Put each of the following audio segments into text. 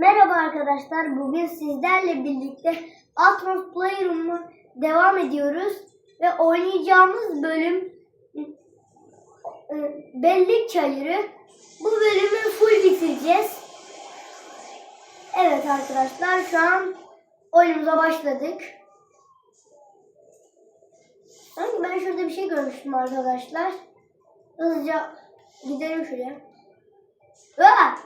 Merhaba arkadaşlar. Bugün sizlerle birlikte Atmos Playroom'a devam ediyoruz. Ve oynayacağımız bölüm e, Bellek Çayırı. Bu bölümü full bitireceğiz. Evet arkadaşlar şu an oyunumuza başladık. Sanki ben şurada bir şey görmüştüm arkadaşlar. Hızlıca gidelim şuraya. Aa!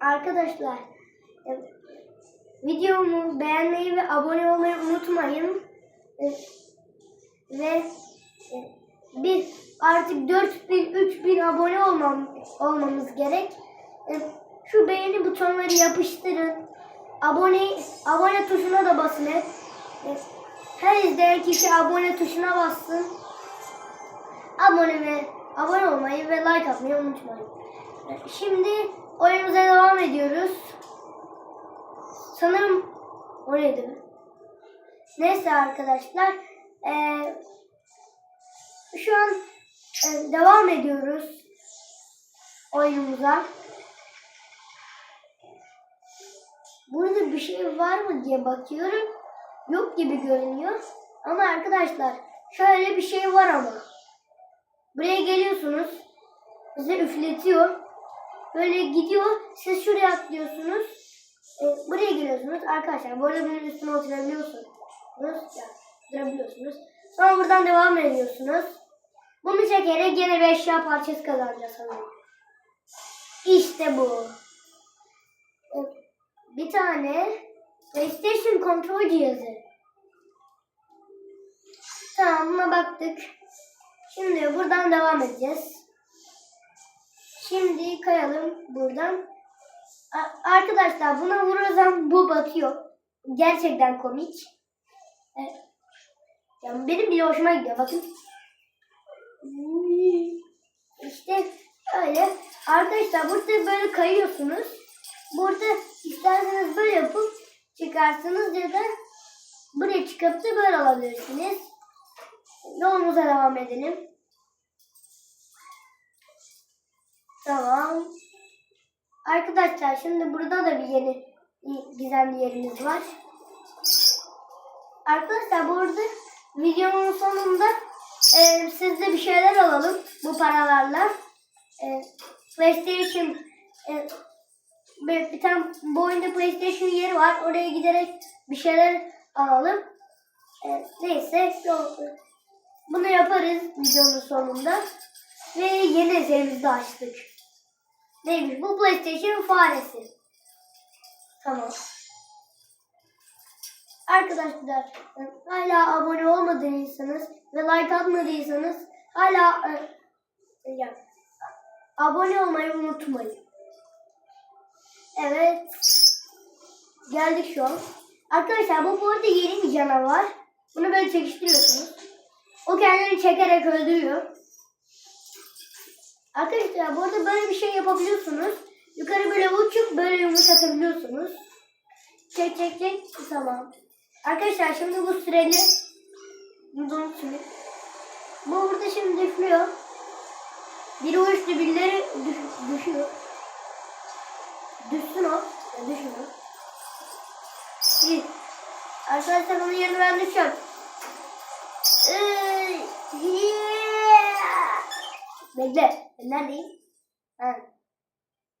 Arkadaşlar e, videomu beğenmeyi ve abone olmayı unutmayın. E, Ve e, bir artık 4000 3000 abone olmam, olmamız gerek. Şu beğeni butonları yapıştırın. Abone abone tuşuna da basın Her izleyen kişi abone tuşuna bassın. Abone ve abone olmayı ve like atmayı unutmayın. Şimdi oyunumuza devam ediyoruz. Sanırım oraydı mı? Neyse arkadaşlar. eee, şu an e, devam ediyoruz oyunumuza. Burada bir şey var mı diye bakıyorum. Yok gibi görünüyor. Ama arkadaşlar şöyle bir şey var ama. Buraya geliyorsunuz. Size üfletiyor. Böyle gidiyor. Siz şuraya atlıyorsunuz. E, buraya geliyorsunuz. Arkadaşlar bu arada bunun üstüne oturabiliyorsunuz. Ya, durabiliyorsunuz. Sonra buradan devam ediyorsunuz. Bunu çekerek gene bir eşya parçası kazanacağız sanırım. İşte bu. E, Bir tane PlayStation kontrol cihazı. Tamam buna baktık. Şimdi buradan devam edeceğiz. Şimdi kayalım buradan. Arkadaşlar buna vurursam bu batıyor. Gerçekten komik. Evet. Yani benim bile hoşuma gidiyor bakın. İşte öyle. Arkadaşlar burada böyle kayıyorsunuz. Burada isterseniz böyle yapıp çıkarsınız ya da buraya çıkıp da böyle alabilirsiniz. Yolumuza devam edelim. Tamam. Arkadaşlar şimdi burada da bir yeni gizemli yerimiz var. Arkadaşlar burada videonun sonunda e, sizde bir şeyler alalım bu paralarla. E, PlayStation e, bir, bir tane bu oyunda PlayStation yeri var. Oraya giderek bir şeyler alalım. E, neyse bunu yaparız videonun sonunda. Ve yeni eserimizi açtık. Neymiş bu PlayStation faresi. Tamam. Arkadaşlar hala abone olmadıysanız ve like atmadıysanız hala e, ya, abone olmayı unutmayın. Evet. Geldik şu an. Arkadaşlar bu bu arada yeni bir canavar. Bunu böyle çekiştiriyorsunuz. O kendini çekerek öldürüyor. Arkadaşlar bu arada böyle bir şey yapabiliyorsunuz. Yukarı böyle uçup böyle yumuşatabiliyorsunuz. Çek çek çek. Tamam. Arkadaşlar şimdi bu süreli bunu şimdi. Bu burada şimdi düşüyor. Biri uçtu birileri düş, düşüyor. Düşsün o. Düşmüyor. İyi. Arkadaşlar onun yerine ben düşüyorum. Ee, yeah. Bekle. Ben neredeyim? Ha.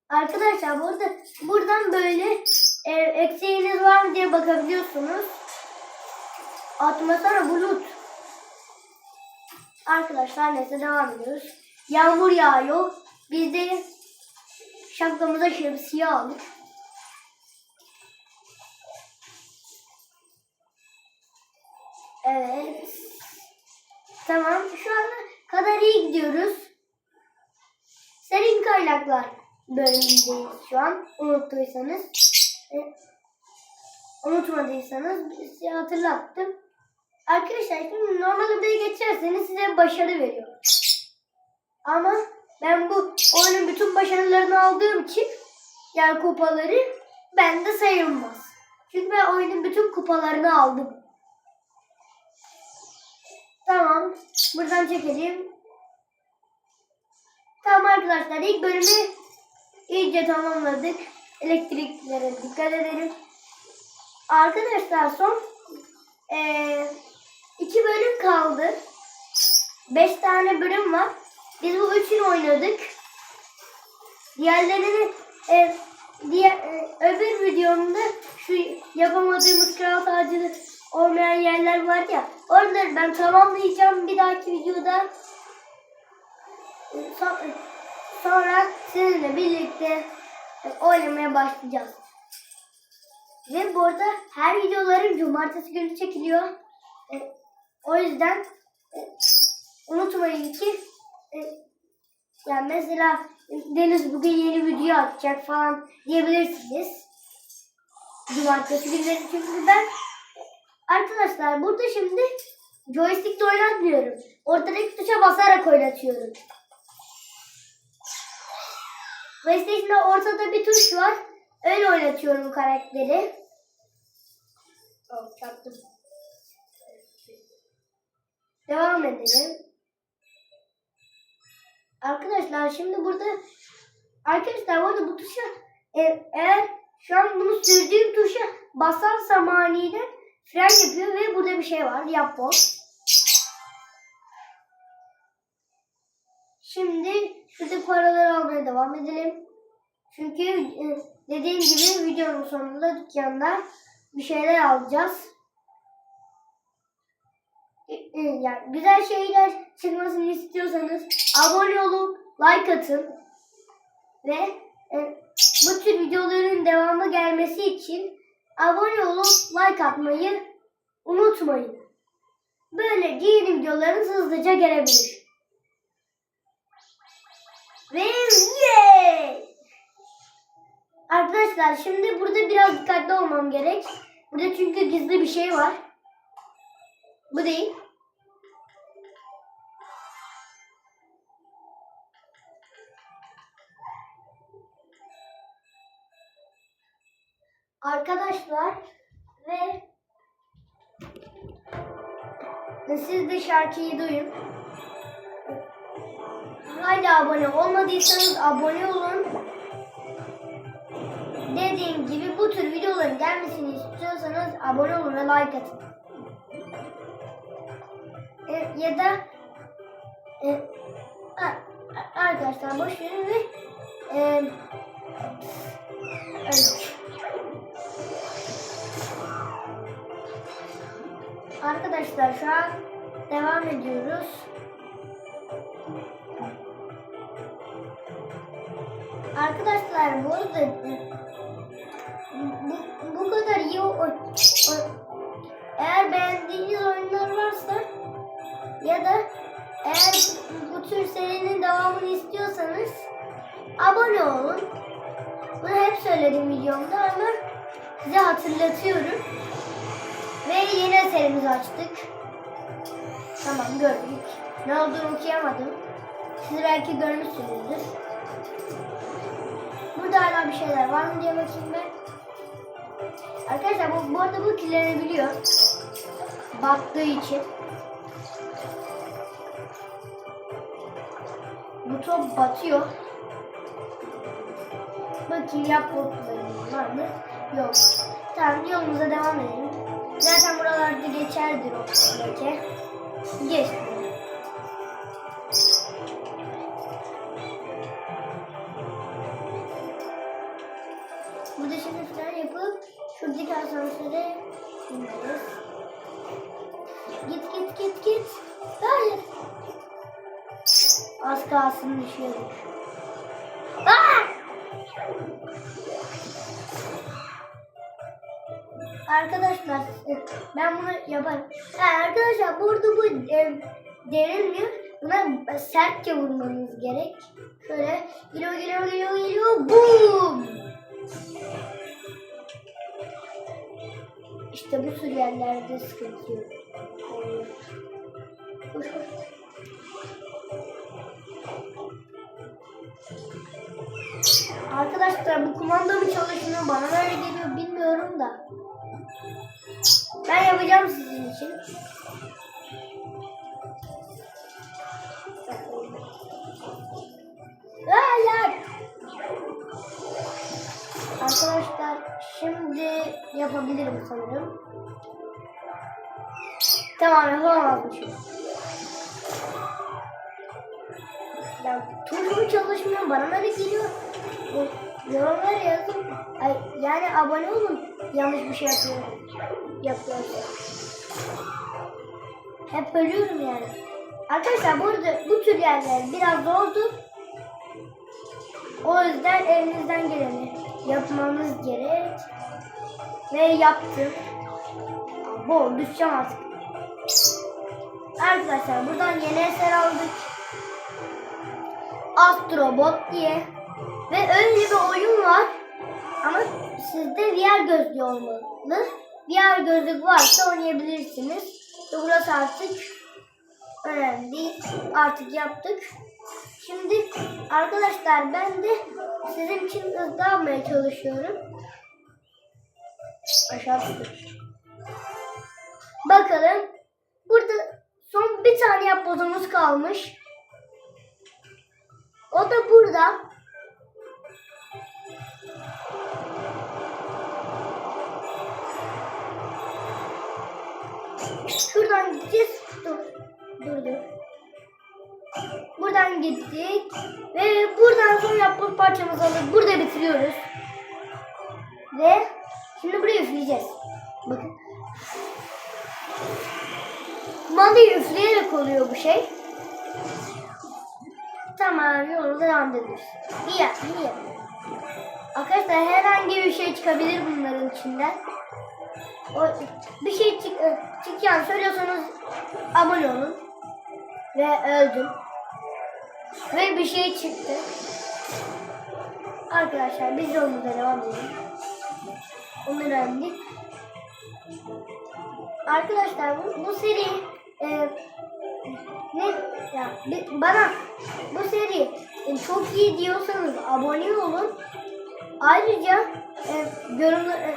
Arkadaşlar burada buradan böyle e, eksiğiniz var mı diye bakabiliyorsunuz. Atmasana bulut. Arkadaşlar neyse devam ediyoruz. Yağmur yağıyor. Biz de şapkamıza şemsiye aldık. Evet. Tamam. Şu anda kadar iyi gidiyoruz. Serin kaynaklar bölümündeyiz şu an. Unuttuysanız. E, unutmadıysanız size hatırlattım. Arkadaşlar şimdi normal odaya geçerseniz size başarı veriyor. Ama ben bu oyunun bütün başarılarını aldığım için yani kupaları bende sayılmaz. Çünkü ben oyunun bütün kupalarını aldım. Tamam. Buradan çekelim. Arkadaşlar ilk bölümü iyice tamamladık. Elektriklere dikkat edelim. Arkadaşlar son eee, iki bölüm kaldı. Beş tane bölüm var. Biz bu üçünü oynadık. Diğerlerini e, diğer, e, öbür videomda şu yapamadığımız kral tacı olmayan yerler var ya onları ben tamamlayacağım bir dahaki videoda. E, Sonra sizinle birlikte oynamaya başlayacağız. Ve bu arada her videolarım cumartesi günü çekiliyor. E, o yüzden e, unutmayın ki e, yani mesela Deniz bugün yeni video atacak falan diyebilirsiniz. Cumartesi günleri çünkü ben arkadaşlar burada şimdi joystickle oynatmıyorum. Ortadaki tuşa basarak oynatıyorum. PlayStation'da ortada bir tuş var. Öyle oynatıyorum karakteri. Oh, çarptım. Devam edelim. Arkadaşlar şimdi burada arkadaşlar burada bu tuşa e, eğer şu an bunu sürdüğüm tuşa basarsam aniden fren yapıyor ve burada bir şey var. Yap boz. Şimdi şurada paraları almaya devam edelim. Çünkü e, dediğim gibi videonun sonunda dükkanda bir şeyler alacağız. E, e, Yani güzel şeyler çıkmasını istiyorsanız abone olup like atın ve bu tür videoların devamı gelmesi için abone olup like atmayı unutmayın. Böylece yeni videolarınız hızlıca gelebilir. Ve yeah! Arkadaşlar şimdi burada biraz dikkatli olmam gerek. Burada çünkü gizli bir şey var. Bu değil. Arkadaşlar ve siz de şarkıyı duyun. Hala abone olmadıysanız abone olun. Dediğim gibi bu tür videoların gelmesini istiyorsanız abone olun ve like atın. E, ya da e, arkadaşlar boş verin ve e. Arkadaşlar şu an devam ediyoruz. Arkadaşlar bu arada bu, bu kadar iyi o, o- eğer beğendiğiniz oyunlar varsa ya da eğer bu tür serinin devamını istiyorsanız abone olun. Bunu hep söyledim videomda ama size hatırlatıyorum. Ve yeni eserimizi açtık. Tamam gördük. Ne olduğunu okuyamadım. Siz belki görmüşsünüzdür. Burada hala bir şeyler var mı diye bakayım ben. Arkadaşlar bu, bu arada bu kirlenebiliyor. Battığı için. Bu top batıyor. Bakayım yap botlarımız var mı? Yok. Tamam yolumuza devam edelim. Zaten buralarda geçerdir o leke. Geçti. Burada fren yapıp şuradaki asansöre ineriz. Git git git git. Hayır. Az kalsın düşüyorduk. Aa! Arkadaşlar ben bunu yaparım. Ha, arkadaşlar burada bu e, derilmiyor. Buna sertçe vurmanız gerek. Şöyle geliyor geliyor geliyor geliyor. Boom! İşte bu tür yerlerde sıkıntı yok. Arkadaşlar bu kumanda mı çalışmıyor bana böyle geliyor bilmiyorum da. Ben yapacağım sizin için. Şimdi yapabilirim sanırım. Tamam yapamazmışım. Ya tuşum çalışmıyor bana ne geliyor? Yorumlara yazın. Ay, yani abone olun. Yanlış bir şey yapıyorum. Yapıyorsa. Hep ölüyorum yani. Arkadaşlar burada bu tür yerler biraz zordu. O yüzden elinizden geleni yapmanız gerek. Ve yaptım. Bu düşeceğim artık. Arkadaşlar buradan yeni eser aldık. Astrobot diye. Ve öyle bir oyun var. Ama sizde VR gözlüğü olmalı. VR gözlük varsa oynayabilirsiniz. Ve burası artık önemli değil. Artık yaptık. Şimdi arkadaşlar ben de sizin için hızlı almaya çalışıyorum. Bakalım. Burada son bir tane yapbozumuz kalmış. O da burada. Şuradan gideceğiz. Dur. Dur dur. Buradan gittik. Ve buradan son yapboz parçamızı alıp burada bitiriyoruz. Ve şimdi buraya üfleyeceğiz. Bakın. Mandayı üfleyerek oluyor bu şey. Tamam yolumuza devam ediyoruz. İyi iyi. Arkadaşlar herhangi bir şey çıkabilir bunların içinden. O, bir şey çık, e, çıkacağını söylüyorsanız abone olun. Ve öldüm. Ve bir şey çıktı. Arkadaşlar biz yolumuza devam edelim. Onu öğrendik. Arkadaşlar bu, bu seri e, ne ya bana bu seri e, çok iyi diyorsanız abone olun. Ayrıca e, yorumla, e,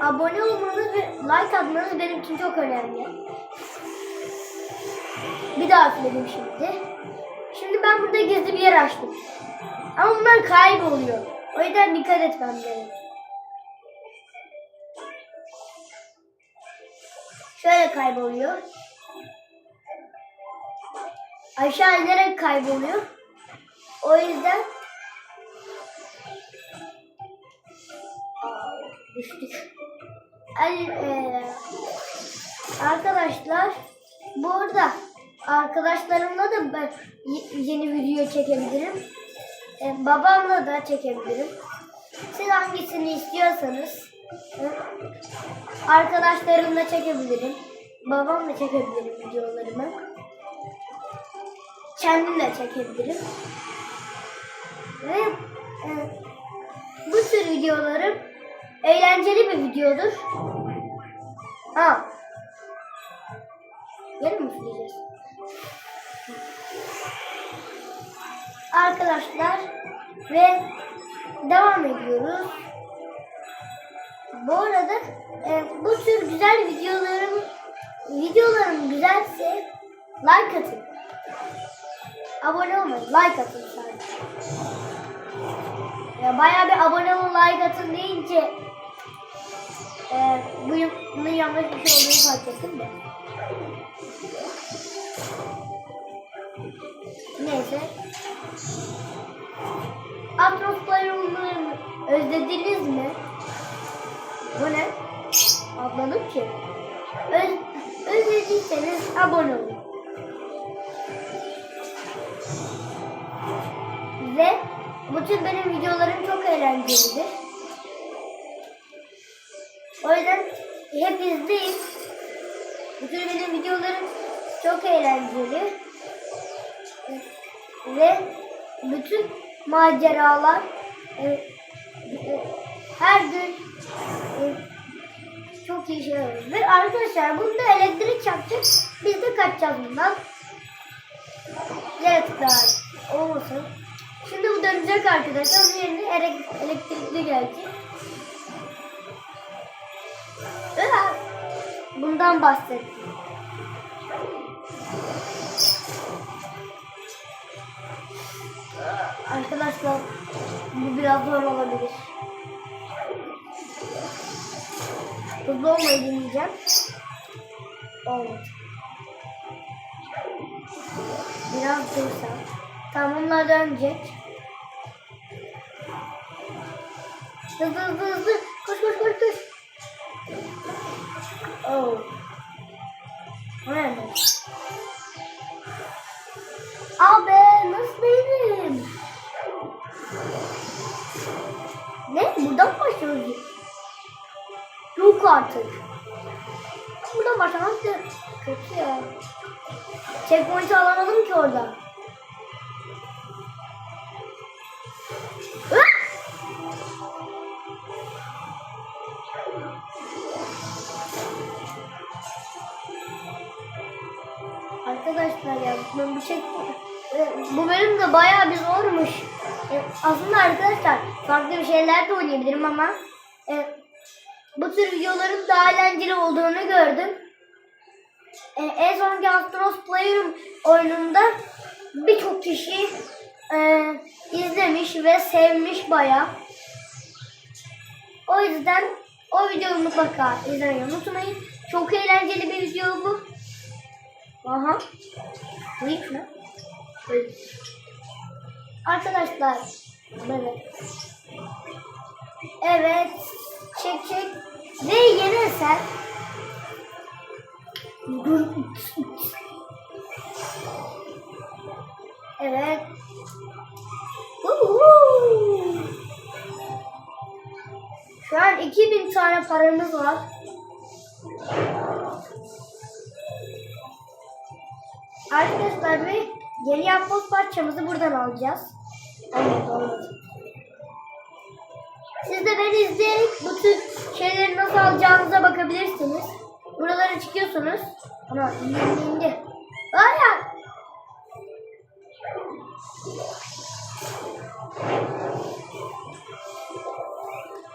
abone olmanız ve like atmanız benim için çok önemli. Bir daha üfledim şimdi. Şimdi ben burada gizli bir yer açtım. Ama bunlar kayboluyor. O yüzden dikkat etmem gerek. Şöyle kayboluyor. Aşağı inerek kayboluyor. O yüzden düştük. Ay, e, arkadaşlar burada arkadaşlarımla da ben yeni video çekebilirim. E, babamla da çekebilirim. Siz hangisini istiyorsanız arkadaşlarımla çekebilirim. Babamla çekebilirim videolarımı. Kendim de çekebilirim. Ve e, bu tür videolarım eğlenceli bir videodur. Ha. Yarın mı üfleyeceğiz? Arkadaşlar ve devam ediyoruz. Bu arada e, bu tür güzel videolarım videolarım güzelse like atın. Abone olmayın, like atın sadece. Ya bayağı bir abone olun, like atın deyince e, bu bunun yanlış bir şey olduğunu fark ettim de. Neyse. Playroom'u özlediniz mi? Bu ne? Atladım ki. Öz, özlediyseniz abone olun. Ve bu tür benim videolarım çok eğlencelidir. O yüzden hep izleyin. Bu tür benim videolarım çok eğlenceli. Ve bütün maceralar e, e, her gün Ve arkadaşlar bunda elektrik çarpacak. Biz de kaçacağız bundan. Yaratıklar olmasın. Şimdi bu dönecek arkadaşlar. Onun yerine ele- elektrikli gelecek. Bundan bahsettim. Arkadaşlar bu biraz zor olabilir. Hızlı olmayı deneyeceğim. Olmadı. Biraz dursam. Tamam onlar dönecek. Hızlı hızlı hızlı. Koş koş koş koş. Oh. O ne? Abi Yok artık. Buradan başlamak da kötü ya. Checkpoint'i alamadım ki orada. Arkadaşlar ya ben bu çek bu bölüm de bayağı bir zormuş. E, aslında arkadaşlar farklı bir şeyler de oynayabilirim ama e, bu tür videoların daha eğlenceli olduğunu gördüm. E, en sonki Astros Playroom oyununda birçok kişi e, izlemiş ve sevmiş bayağı. O yüzden o videoyu mutlaka izlemeyi unutmayın. Çok eğlenceli bir video bu. Aha. Büyük mü? Büyük. Arkadaşlar böyle. Evet. Çek çek. Ve yeni eser. Evet. Uhu. Şu an 2000 tane paramız var. Arkadaşlar ve yeni yapboz parçamızı buradan alacağız. Evet olmadı. Siz de beni izleyerek bu tür şeyleri nasıl alacağınıza bakabilirsiniz. Buralara çıkıyorsunuz. Ama indi indi. Aya!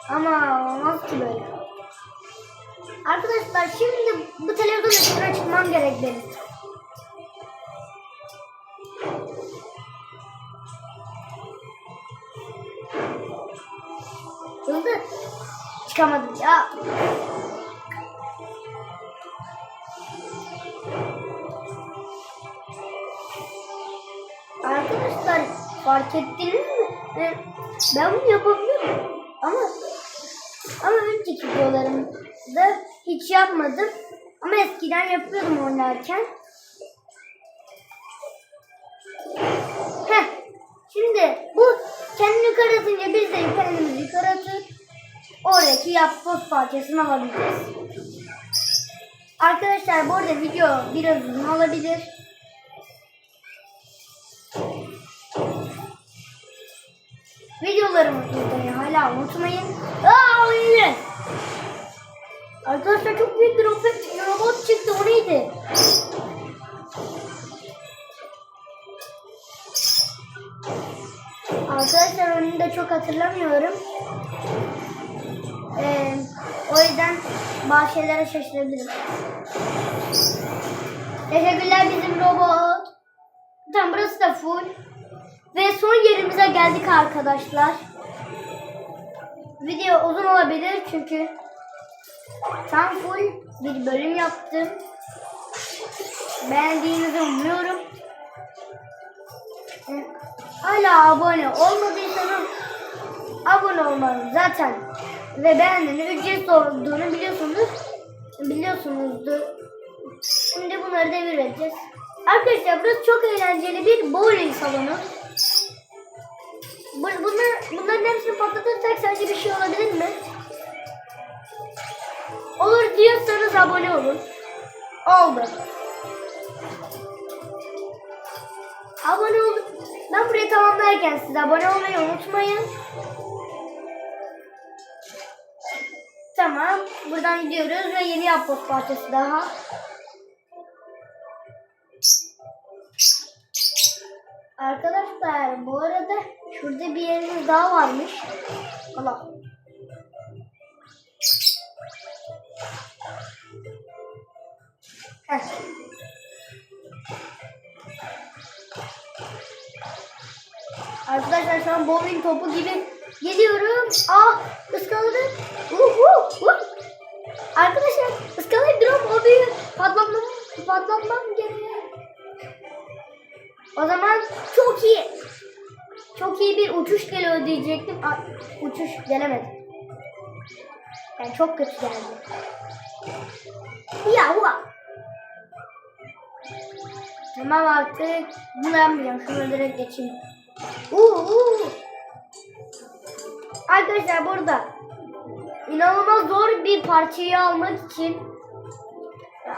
Ama olmaz ki böyle. Arkadaşlar şimdi bu televizyon ekranına çıkmam gerek benim. Hızlı. Çıkamadım ya. Arkadaşlar fark ettiniz mi? Ben, bunu yapabilirim. Ama ama önceki videolarımda hiç yapmadım. Ama eskiden yapıyordum oynarken. Heh. Şimdi bu kendini yukarı atınca biz de yukarı atıp oradaki yapboz parçasını alabiliriz. Arkadaşlar bu arada video biraz uzun olabilir. Videolarımı izlemeyi hala unutmayın. Aa oyun! Arkadaşlar çok büyük bir robot, robot çıktı. O neydi? Arkadaşlar onu da çok hatırlamıyorum. Ee, o yüzden bazı şeylere şaşırabilirim. Teşekkürler bizim robot. Tamam burası da full. Ve son yerimize geldik arkadaşlar. Video uzun olabilir çünkü tam full bir bölüm yaptım. Beğendiğinizi umuyorum. Ee, Hala abone olmadıysanız abone olmanız zaten ve beğenmenin ücretsiz olduğunu biliyorsunuz. Biliyorsunuzdur. Şimdi bunları devir. Arkadaşlar burası çok eğlenceli bir bowling salonu. Bu- Bunlar, bunların hepsini patlatırsak sence bir şey olabilir mi? Olur diyorsanız abone olun. Oldu. Abone olun. Ben burayı tamamlarken siz abone olmayı unutmayın. Tamam. Buradan gidiyoruz ve yeni yapboz parçası daha. Arkadaşlar bu arada şurada bir yerimiz daha varmış. Allah. Heh. Arkadaşlar şu an bowling topu gibi geliyorum. Ah ıskaladım. Uh, uh, uh. Arkadaşlar ıskalayıp durum o büyü patlatmam, patlatmam gerek. O zaman çok iyi. Çok iyi bir uçuş geliyor diyecektim. Aa, uçuş gelemedi. Yani çok kötü geldi. Ya hua. Tamam artık. Bunu yapmayacağım. Şunu direkt geçeyim. Uuu. uuu. Arkadaşlar burada inanılmaz zor bir parçayı almak için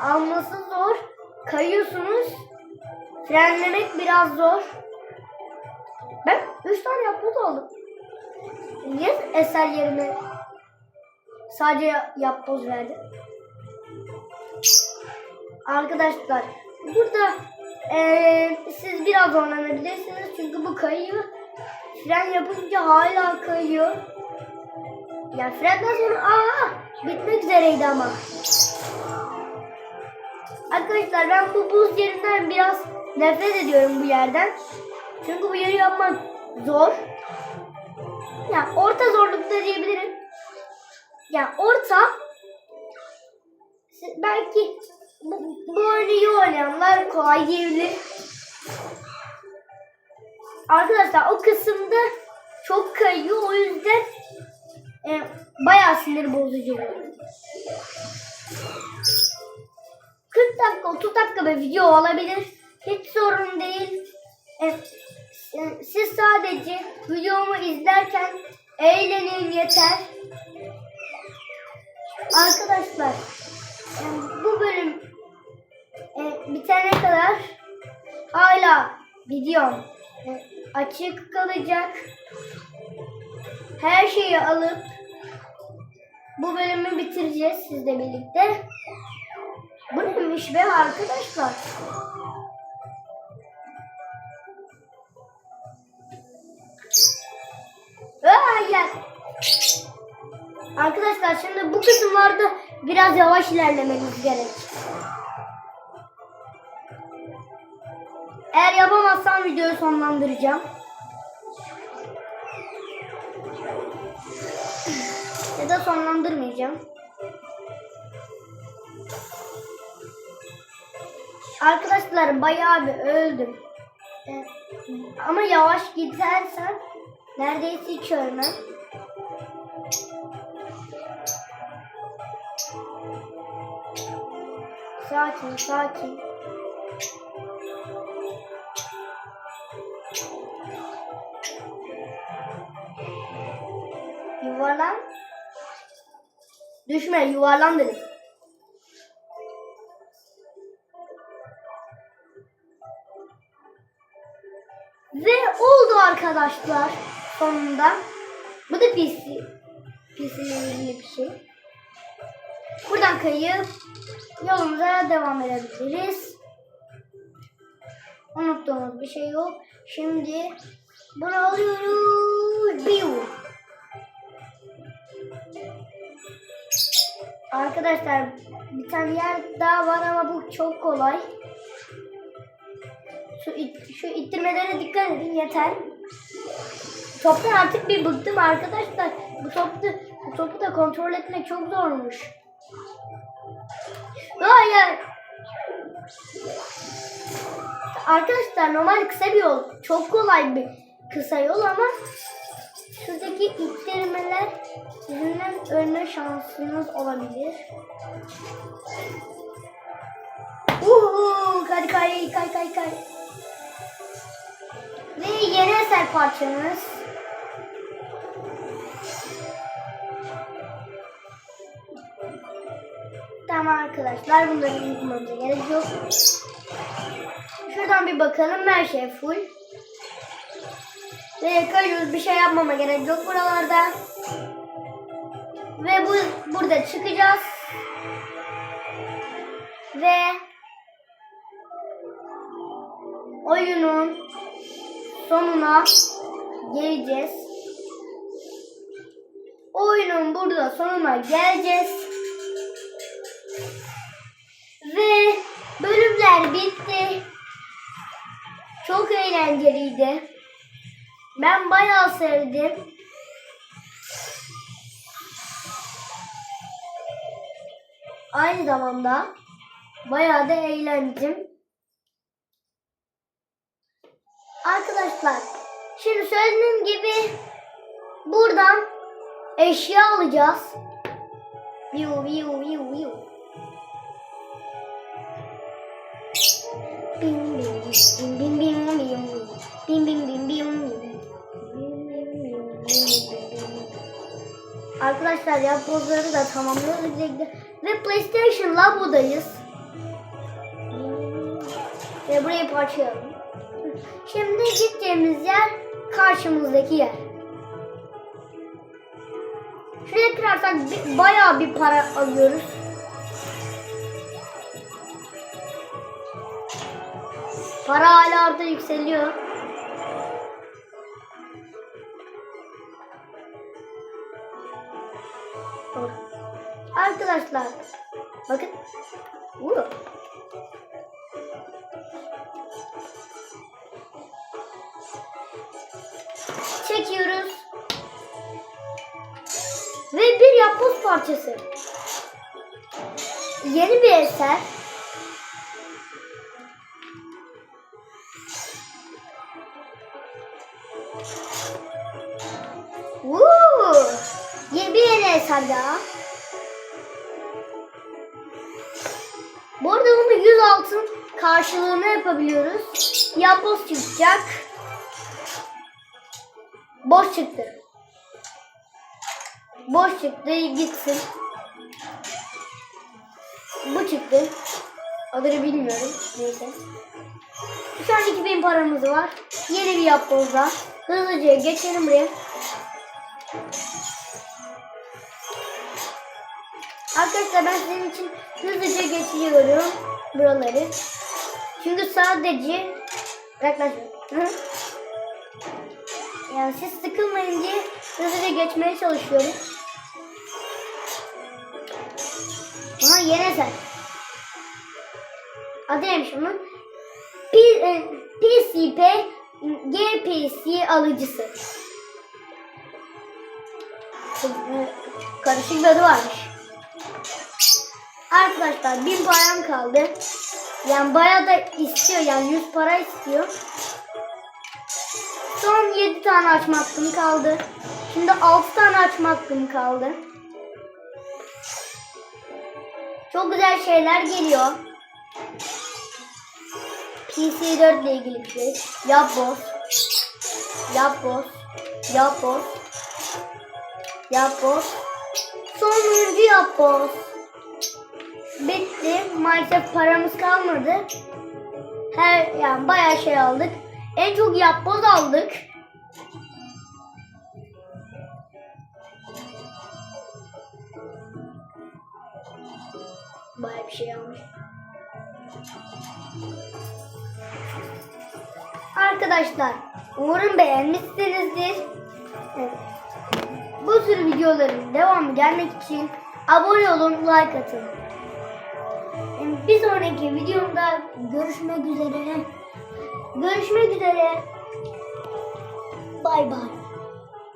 alması zor. Kayıyorsunuz. Frenlemek biraz zor. Ben 3 tane yapboz aldım. Niye eser yerine sadece yapboz verdi? Arkadaşlar burada eee, siz biraz zorlanabilirsiniz çünkü bu kayıyor. Fren yapınca hala kayıyor. Ya frenden sonra aa bitmek üzereydi ama. Arkadaşlar ben bu buz yerinden biraz nefret ediyorum bu yerden. Çünkü bu yeri yapmak zor. Ya orta zorlukta diyebilirim. Ya orta belki bu, bu oyunu iyi oynayanlar kolay diyebilir. Arkadaşlar o kısımda çok kayıyor o yüzden e, bayağı sinir bozucu. 40 dakika 30 dakika bir video olabilir. Hiç sorun değil. E, e, siz sadece videomu izlerken eğlenin yeter. Arkadaşlar e, bu bölüm e, bitene kadar hala videom e, açık kalacak. Her şeyi alıp bu bölümü bitireceğiz sizle birlikte. Bu neymiş be arkadaşlar? Hayır. Arkadaşlar şimdi bu kısımlarda biraz yavaş ilerlemeniz gerek. Eğer yapamazsam videoyu sonlandıracağım. Ya da sonlandırmayacağım. Arkadaşlar bayağı bir öldüm. Ama yavaş gidersem neredeyse hiç ölmem. Sakin sakin. Yuvarlan. Düşme yuvarlan dedim. Ve oldu arkadaşlar sonunda. Bu da PC. PC'li bir şey. Buradan kayıp yolumuza devam edebiliriz. Unuttuğumuz bir şey yok. Şimdi bunu alıyoruz. Biu. Arkadaşlar bir tane yer daha var ama bu çok kolay. Şu, it- şu ittirmelere dikkat edin yeter. Toptan artık bir bıktım arkadaşlar. Bu topu, bu topu da kontrol etmek çok zormuş. Hayır. Arkadaşlar normal kısa bir yol. Çok kolay bir kısa yol ama şuradaki ittirmeler yüzünden ölme şansınız olabilir. Uhu, kay kay kay kay kay. Ve yeni eser parçamız. Tamam arkadaşlar bunları unutmamıza gerek yok. Şuradan bir bakalım her şey full. Ve kayıyoruz bir şey yapmama gerek yok buralarda. Ve bu burada çıkacağız. Ve oyunun sonuna geleceğiz. Oyunun burada sonuna geleceğiz. Ve bölümler bitti. Çok eğlenceliydi. Ben bayağı sevdim. aynı zamanda bayağı da eğlendim. Arkadaşlar şimdi söylediğim gibi buradan eşya alacağız. Viu viu viu viu. Bim bim bim bim bim bim bim bim bim bim Arkadaşlar yapbozları da tamamlıyoruz. Ve PlayStation Labo'dayız. Ve burayı parçalayalım. Şimdi gideceğimiz yer karşımızdaki yer. Şuraya kırarsak bayağı bir para alıyoruz. Para hala orada yükseliyor. Arkadaşlar bakın. Vuu. Çekiyoruz. Ve bir yapboz parçası. Yeni bir eser. Woo! Yeni bir yeni eser daha. Karşılığını yapabiliyoruz. Yapboz çıkacak. Boş çıktı. Boş çıktı gitsin. Bu çıktı. Adını bilmiyorum. Neyse. Şu an 2000 paramız var. Yeni bir yapbozda. Hızlıca geçelim buraya. Arkadaşlar ben sizin için hızlıca geçiyorum buraları. Çünkü sadece yaklaşık. Hı? Yani siz sıkılmayın diye hızlıca geçmeye çalışıyorum. Aha yeni eser. Adı neymiş bunun? P, e, PCP GPC alıcısı. E, Karışık bir adı varmış. Arkadaşlar bin param kaldı. Yani bayağı da istiyor yani 100 para istiyor. Son 7 tane açma hakkım kaldı. Şimdi 6 tane açma hakkım kaldı. Çok güzel şeyler geliyor. PC4 ile ilgili bir şey. Yap boss. Yap boss. Yap boss. Yap boss. Sonuncu yap boss. Bitti. Maalesef paramız kalmadı. Her yani bayağı şey aldık. En çok yapboz aldık. Bayağı bir şey almış. Arkadaşlar umarım beğenmişsinizdir. Evet. Bu tür videoların devamı gelmek için abone olun, like atın. Bir sonraki videomda görüşmek üzere. Görüşmek üzere. Bay bay.